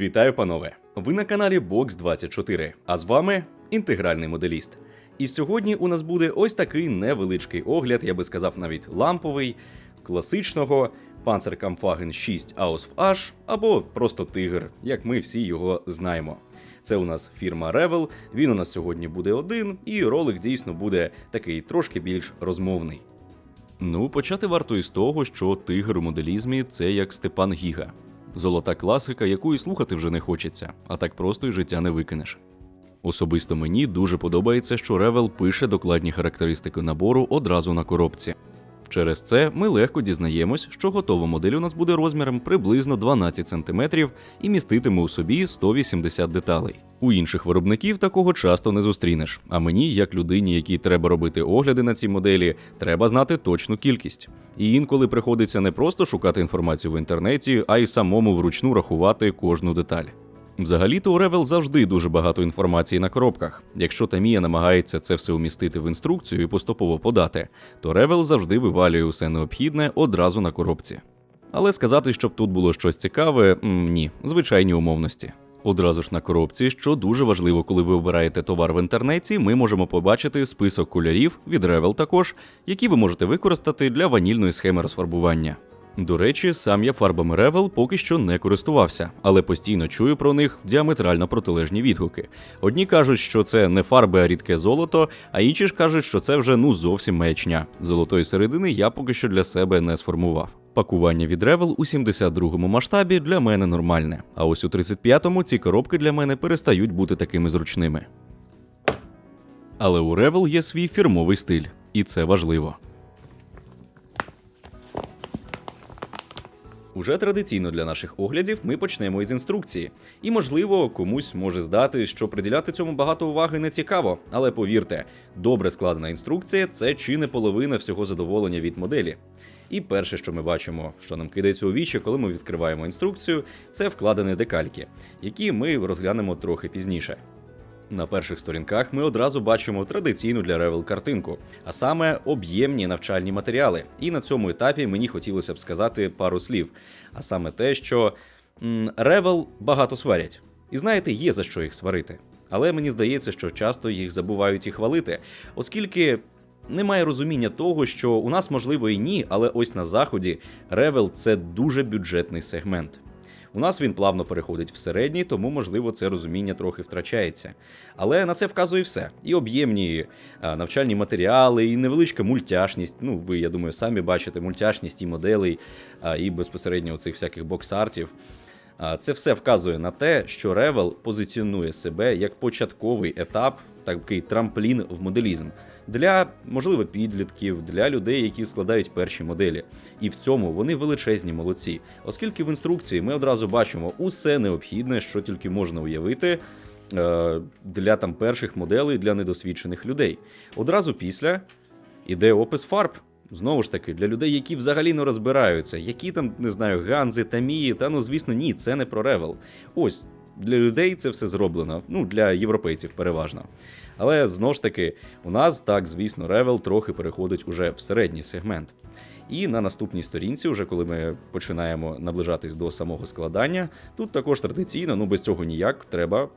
Вітаю, панове! Ви на каналі Box24, а з вами інтегральний моделіст. І сьогодні у нас буде ось такий невеличкий огляд, я би сказав навіть ламповий, класичного Panzerkampfwagen 6 Aus of H або просто Тигр, як ми всі його знаємо. Це у нас фірма Revel, він у нас сьогодні буде один, і ролик дійсно буде такий трошки більш розмовний. Ну, почати варто із того, що тигр у моделізмі це як Степан Гіга. Золота класика, яку і слухати вже не хочеться, а так просто й життя не викинеш. Особисто мені дуже подобається, що Ревел пише докладні характеристики набору одразу на коробці. Через це ми легко дізнаємось, що готова модель у нас буде розміром приблизно 12 см і міститиме у собі 180 деталей. У інших виробників такого часто не зустрінеш. А мені, як людині, якій треба робити огляди на ці моделі, треба знати точну кількість. І інколи приходиться не просто шукати інформацію в інтернеті, а й самому вручну рахувати кожну деталь. Взагалі-то у Revel завжди дуже багато інформації на коробках. Якщо Тамія намагається це все умістити в інструкцію і поступово подати, то Revel завжди вивалює усе необхідне одразу на коробці. Але сказати, щоб тут було щось цікаве, ні, звичайні умовності. Одразу ж на коробці, що дуже важливо, коли ви обираєте товар в інтернеті, ми можемо побачити список кольорів від Revel також, які ви можете використати для ванільної схеми розфарбування. До речі, сам я фарбами Revel поки що не користувався, але постійно чую про них діаметрально протилежні відгуки. Одні кажуть, що це не фарби, а рідке золото, а інші ж кажуть, що це вже ну зовсім маячня. Золотої середини я поки що для себе не сформував. Пакування від Revel у 72-му масштабі для мене нормальне, а ось у 35-му ці коробки для мене перестають бути такими зручними. Але у Revel є свій фірмовий стиль, і це важливо. Уже традиційно для наших оглядів ми почнемо із інструкції. І, можливо, комусь може здати, що приділяти цьому багато уваги не цікаво, але повірте, добре складена інструкція це чи не половина всього задоволення від моделі. І перше, що ми бачимо, що нам кидається у вічі, коли ми відкриваємо інструкцію, це вкладені декальки, які ми розглянемо трохи пізніше. На перших сторінках ми одразу бачимо традиційну для Revel картинку, а саме об'ємні навчальні матеріали. І на цьому етапі мені хотілося б сказати пару слів. А саме те, що м, Revel багато сварять. І знаєте, є за що їх сварити. Але мені здається, що часто їх забувають і хвалити, оскільки немає розуміння того, що у нас можливо і ні, але ось на заході Revel це дуже бюджетний сегмент. У нас він плавно переходить в середній, тому, можливо, це розуміння трохи втрачається. Але на це вказує все: і об'ємні а, навчальні матеріали, і невеличка мультяшність. Ну, ви, я думаю, самі бачите мультяшність і моделей, і безпосередньо цих всяких бокс-артів. Це все вказує на те, що Revel позиціонує себе як початковий етап, такий трамплін в моделізм для, можливо, підлітків, для людей, які складають перші моделі. І в цьому вони величезні молодці, оскільки в інструкції ми одразу бачимо усе необхідне, що тільки можна уявити. е, Для там перших моделей для недосвідчених людей. Одразу після іде опис фарб. Знову ж таки, для людей, які взагалі не розбираються, які там, не знаю, ганзи, тамії, та ну звісно, ні, це не про ревел. Ось для людей це все зроблено. Ну, для європейців переважно. Але знову ж таки, у нас так, звісно, ревел трохи переходить уже в середній сегмент. І на наступній сторінці, вже коли ми починаємо наближатись до самого складання, тут також традиційно, ну без цього ніяк, треба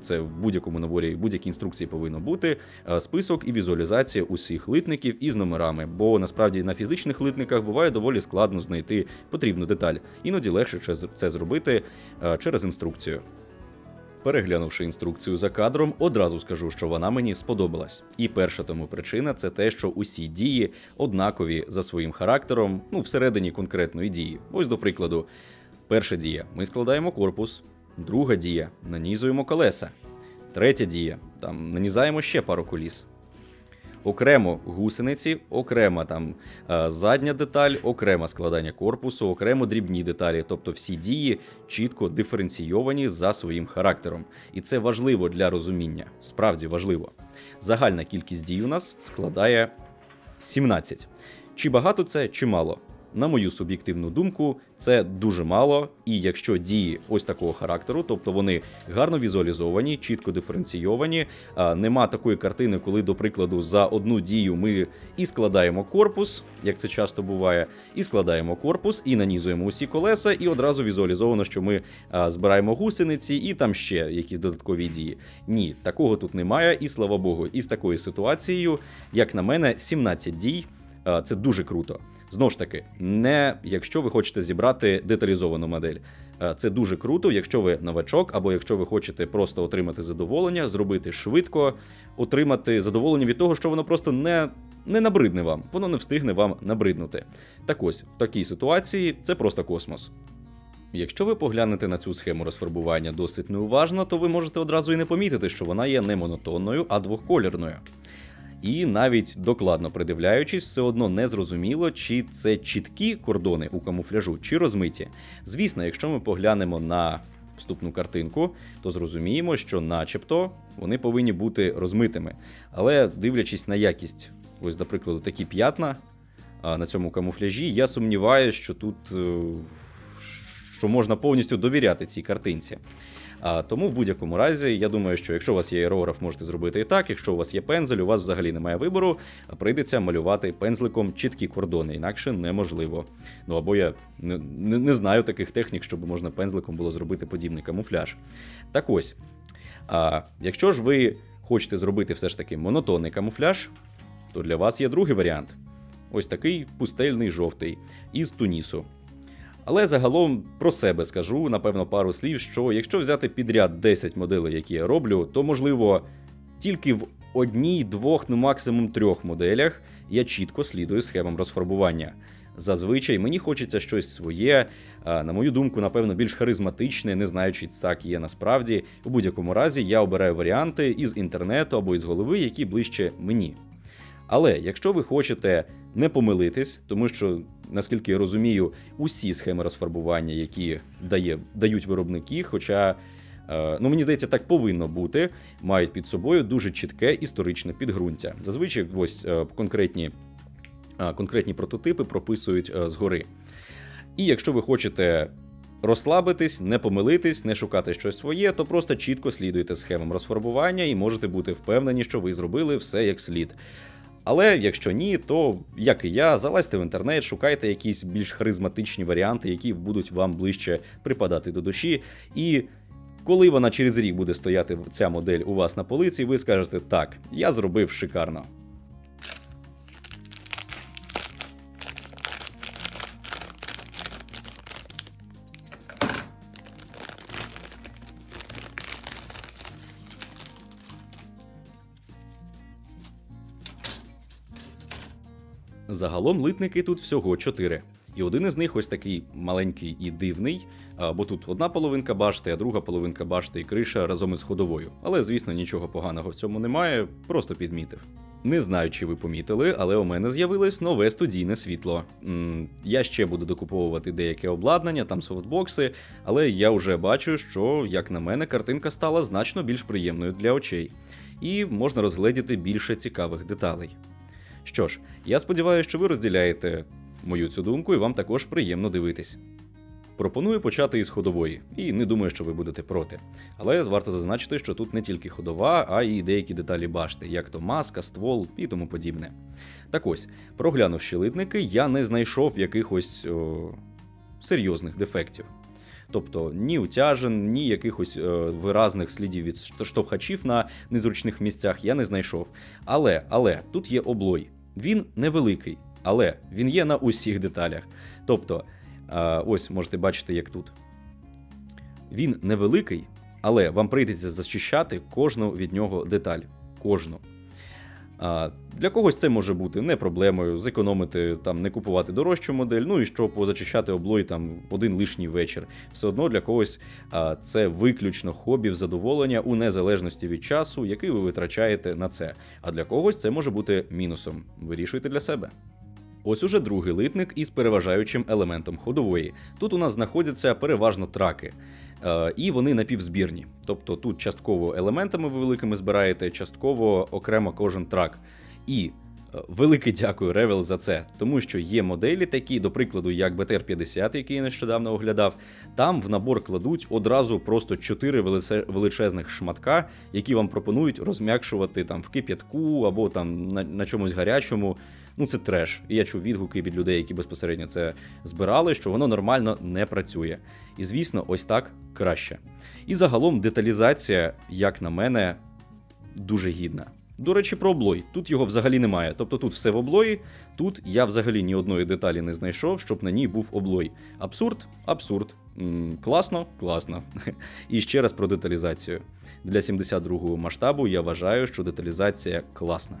це в будь-якому наборі, будь-якій інструкції повинно бути е, список і візуалізація усіх литників із номерами. Бо насправді на фізичних литниках буває доволі складно знайти потрібну деталь. Іноді легше це зробити е, через інструкцію. Переглянувши інструкцію за кадром, одразу скажу, що вона мені сподобалась. І перша тому причина це те, що усі дії однакові за своїм характером, ну всередині конкретної дії. Ось до прикладу, перша дія: ми складаємо корпус, друга дія нанізуємо колеса, третя дія там нанізаємо ще пару коліс. Окремо гусениці, окрема там е, задня деталь, окремо складання корпусу, окремо дрібні деталі. Тобто всі дії чітко диференційовані за своїм характером. І це важливо для розуміння. Справді важливо. Загальна кількість дій у нас складає 17. Чи багато це, чи мало? На мою суб'єктивну думку, це дуже мало. І якщо дії ось такого характеру, тобто вони гарно візуалізовані, чітко диференційовані, нема такої картини, коли, до прикладу, за одну дію ми і складаємо корпус, як це часто буває, і складаємо корпус, і нанізуємо усі колеса, і одразу візуалізовано, що ми збираємо гусениці і там ще якісь додаткові дії. Ні, такого тут немає, і слава Богу, і з такою ситуацією, як на мене, 17 дій. Це дуже круто. Знову ж таки, не якщо ви хочете зібрати деталізовану модель. Е, Це дуже круто, якщо ви новачок, або якщо ви хочете просто отримати задоволення, зробити швидко, отримати задоволення від того, що воно просто не, не набридне вам, воно не встигне вам набриднути. Так ось, в такій ситуації це просто космос. Якщо ви поглянете на цю схему розфарбування досить неуважно, то ви можете одразу і не помітити, що вона є не монотонною, а двохколірною. І навіть докладно придивляючись, все одно не зрозуміло, чи це чіткі кордони у камуфляжу, чи розмиті. Звісно, якщо ми поглянемо на вступну картинку, то зрозуміємо, що, начебто, вони повинні бути розмитими. Але дивлячись на якість, ось, до прикладу, такі п'ятна на цьому камуфляжі, я сумніваюся, що тут е, що можна повністю довіряти цій картинці. А, тому в будь-якому разі, я думаю, що якщо у вас є аерограф, можете зробити і так. Якщо у вас є пензель, у вас взагалі немає вибору, прийдеться малювати пензликом чіткі кордони, інакше неможливо. Ну або я не, не, не знаю таких технік, щоб можна пензликом було зробити подібний камуфляж. Так ось, а, якщо ж ви хочете зробити все ж таки монотонний камуфляж, то для вас є другий варіант. Ось такий пустельний жовтий із Тунісу. Але загалом про себе скажу, напевно, пару слів, що якщо взяти підряд 10 моделей, які я роблю, то можливо тільки в одній, двох, ну максимум трьох моделях я чітко слідую схемам розфарбування. Зазвичай мені хочеться щось своє, на мою думку, напевно, більш харизматичне, не знаю, чи так є насправді. У будь-якому разі я обираю варіанти із інтернету або із голови, які ближче мені. Але якщо ви хочете не помилитись, тому що, наскільки я розумію, усі схеми розфарбування, які дає, дають виробники, хоча, е, ну мені здається, так повинно бути, мають під собою дуже чітке історичне підґрунтя. Зазвичай ось е, конкретні, е, конкретні прототипи прописують згори. І якщо ви хочете розслабитись, не помилитись, не шукати щось своє, то просто чітко слідуйте схемам розфарбування і можете бути впевнені, що ви зробили все як слід. Але якщо ні, то як і я, залазьте в інтернет, шукайте якісь більш харизматичні варіанти, які будуть вам ближче припадати до душі. І коли вона через рік буде стояти ця модель у вас на полиці, ви скажете так, я зробив шикарно. Загалом литники тут всього чотири. І один із них ось такий маленький і дивний, бо тут одна половинка башти, а друга половинка башти і криша разом із ходовою. Але, звісно, нічого поганого в цьому немає, просто підмітив. Не знаю, чи ви помітили, але у мене з'явилось нове студійне світло. м я ще буду докуповувати деяке обладнання, там софтбокси, але я вже бачу, що, як на мене, картинка стала значно більш приємною для очей, і можна розгледіти більше цікавих деталей. Що ж, я сподіваюся, що ви розділяєте мою цю думку і вам також приємно дивитись. Пропоную почати із ходової, і не думаю, що ви будете проти. Але варто зазначити, що тут не тільки ходова, а й деякі деталі башти, як то маска, ствол і тому подібне. Так ось, проглянувши литники, я не знайшов якихось о, серйозних дефектів. Тобто ні утяжен, ні якихось е, виразних слідів від штовхачів на незручних місцях я не знайшов. Але, але тут є облой. Він невеликий, але він є на усіх деталях. Тобто, е, ось можете бачити, як тут. Він невеликий, але вам прийдеться зачищати кожну від нього деталь. Кожну. А, Для когось це може бути не проблемою, зекономити, там, не купувати дорожчу модель, ну і що позачищати облой там один лишній вечір. Все одно для когось а, це виключно хобі в задоволення у незалежності від часу, який ви витрачаєте на це. А для когось це може бути мінусом. Вирішуйте для себе. Ось уже другий литник із переважаючим елементом ходової. Тут у нас знаходяться переважно траки. Е, і вони напівзбірні. Тобто тут частково елементами ви великими збираєте, частково окремо кожен трак. І Е, Велике дякую Ревел за це, тому що є моделі такі, до прикладу, як BTR-50, який я нещодавно оглядав. Там в набор кладуть одразу просто 4 велице- величезних шматка, які вам пропонують розм'якшувати там в кип'ятку або там на, на чомусь гарячому. Ну, це треш. І я чув відгуки від людей, які безпосередньо це збирали, що воно нормально не працює. І звісно, ось так краще. І загалом деталізація, як на мене, дуже гідна. До речі, про облой. Тут його взагалі немає. Тобто тут все в облої, тут я взагалі ні одної деталі не знайшов, щоб на ній був облой. Абсурд, абсурд. М, класно, класно. І ще раз про деталізацію. Для 72-го масштабу я вважаю, що деталізація класна.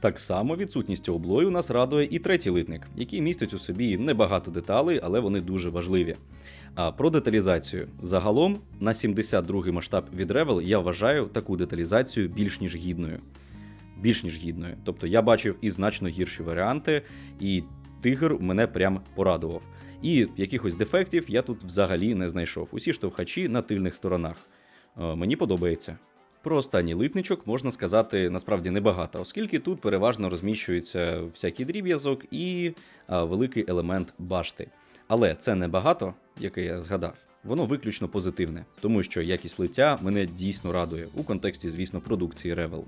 Так само відсутністю облою нас радує і третій литник, який містить у собі небагато деталей, але вони дуже важливі. А про деталізацію. Загалом на 72-й масштаб від Revel я вважаю таку деталізацію більш ніж гідною. Більш ніж гідною. Тобто я бачив і значно гірші варіанти, і тигр мене прям порадував. І якихось дефектів я тут взагалі не знайшов. Усі штовхачі на тильних сторонах. Е, Мені подобається. Про останній литничок можна сказати насправді небагато, оскільки тут переважно розміщується всякий дріб'язок і а, великий елемент башти. Але це небагато, яке я згадав. Воно виключно позитивне, тому що якість лиття мене дійсно радує у контексті, звісно, продукції Revel.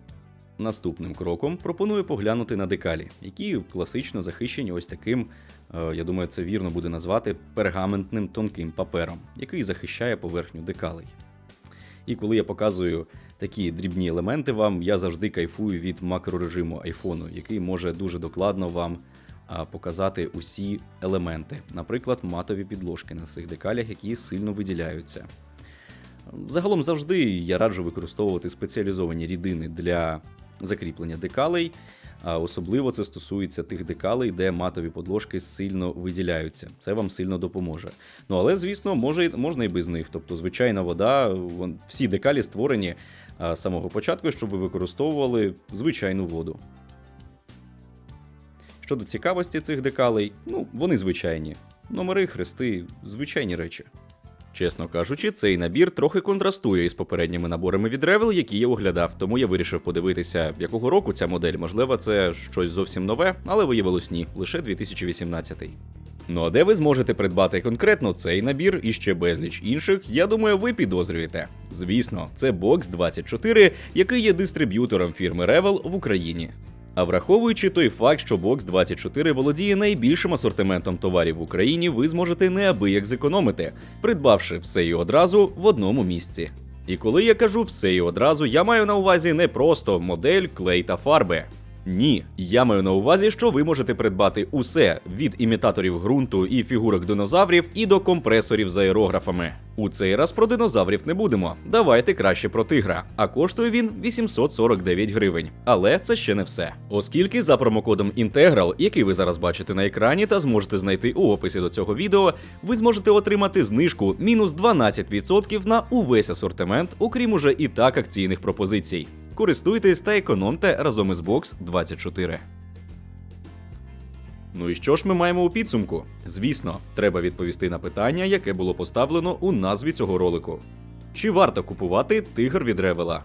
Наступним кроком пропоную поглянути на декалі, які класично захищені ось таким, е, я думаю, це вірно буде назвати пергаментним тонким папером, який захищає поверхню декалей. І коли я показую такі дрібні елементи вам, я завжди кайфую від макрорежиму айфону, який може дуже докладно вам показати усі елементи, наприклад, матові підложки на цих декалях, які сильно виділяються. Загалом завжди я раджу використовувати спеціалізовані рідини для закріплення декалей. Особливо це стосується тих декалей, де матові подложки сильно виділяються. Це вам сильно допоможе. Ну але, звісно, може, можна і без них. Тобто, звичайна вода, всі декалі створені з самого початку, щоб ви використовували звичайну воду. Щодо цікавості цих декалей, ну, вони звичайні. Номери, хрести, звичайні речі. Чесно кажучи, цей набір трохи контрастує із попередніми наборами від Revel, які я оглядав, тому я вирішив подивитися, якого року ця модель. Можливо, це щось зовсім нове, але виявилось ні, лише 2018. Ну а де ви зможете придбати конкретно цей набір і ще безліч інших, я думаю, ви підозрюєте. Звісно, це Box 24, який є дистриб'ютором фірми Revel в Україні. А враховуючи той факт, що Box 24 володіє найбільшим асортиментом товарів в Україні, ви зможете неабияк зекономити, придбавши все і одразу в одному місці. І коли я кажу все і одразу, я маю на увазі не просто модель, клей та фарби. Ні, я маю на увазі, що ви можете придбати усе від імітаторів ґрунту і фігурок динозаврів і до компресорів з аерографами. У цей раз про динозаврів не будемо. Давайте краще про тигра. А коштує він 849 гривень. Але це ще не все. Оскільки за промокодом Integral, який ви зараз бачите на екрані та зможете знайти у описі до цього відео, ви зможете отримати знижку мінус 12% на увесь асортимент, окрім уже і так акційних пропозицій. Користуйтесь та економте разом із Box 24. Ну і що ж ми маємо у підсумку? Звісно, треба відповісти на питання, яке було поставлено у назві цього ролику. Чи варто купувати тигр від Ревела?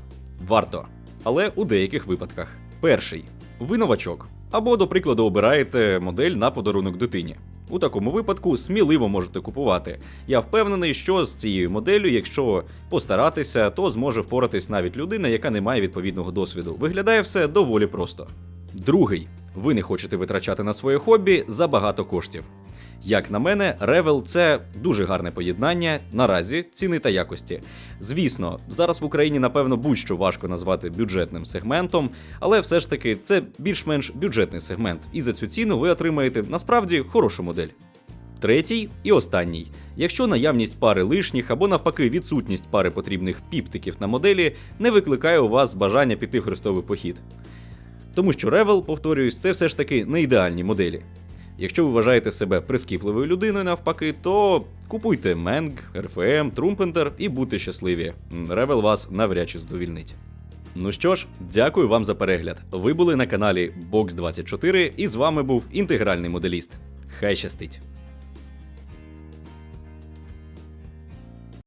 Варто, але у деяких випадках. Перший ви новачок. Або, до прикладу, обираєте модель на подарунок дитині. У такому випадку сміливо можете купувати. Я впевнений, що з цією моделлю, якщо постаратися, то зможе впоратись навіть людина, яка не має відповідного досвіду. Виглядає все доволі просто. Другий, ви не хочете витрачати на своє хобі забагато коштів. Як на мене, Revel це дуже гарне поєднання наразі ціни та якості. Звісно, зараз в Україні напевно будь-що важко назвати бюджетним сегментом, але все ж таки це більш-менш бюджетний сегмент, і за цю ціну ви отримаєте насправді хорошу модель. Третій і останній. Якщо наявність пари лишніх або навпаки відсутність пари потрібних піптиків на моделі не викликає у вас бажання піти хрестовий похід. Тому що Revel, повторююсь, це все ж таки не ідеальні моделі. Якщо ви вважаєте себе прискіпливою людиною навпаки, то купуйте Менг, РФМ, Трумпендер і будьте щасливі. Ревел вас навряд чи здовільнить. Ну що ж, дякую вам за перегляд. Ви були на каналі Box24 і з вами був інтегральний моделіст. Хай щастить!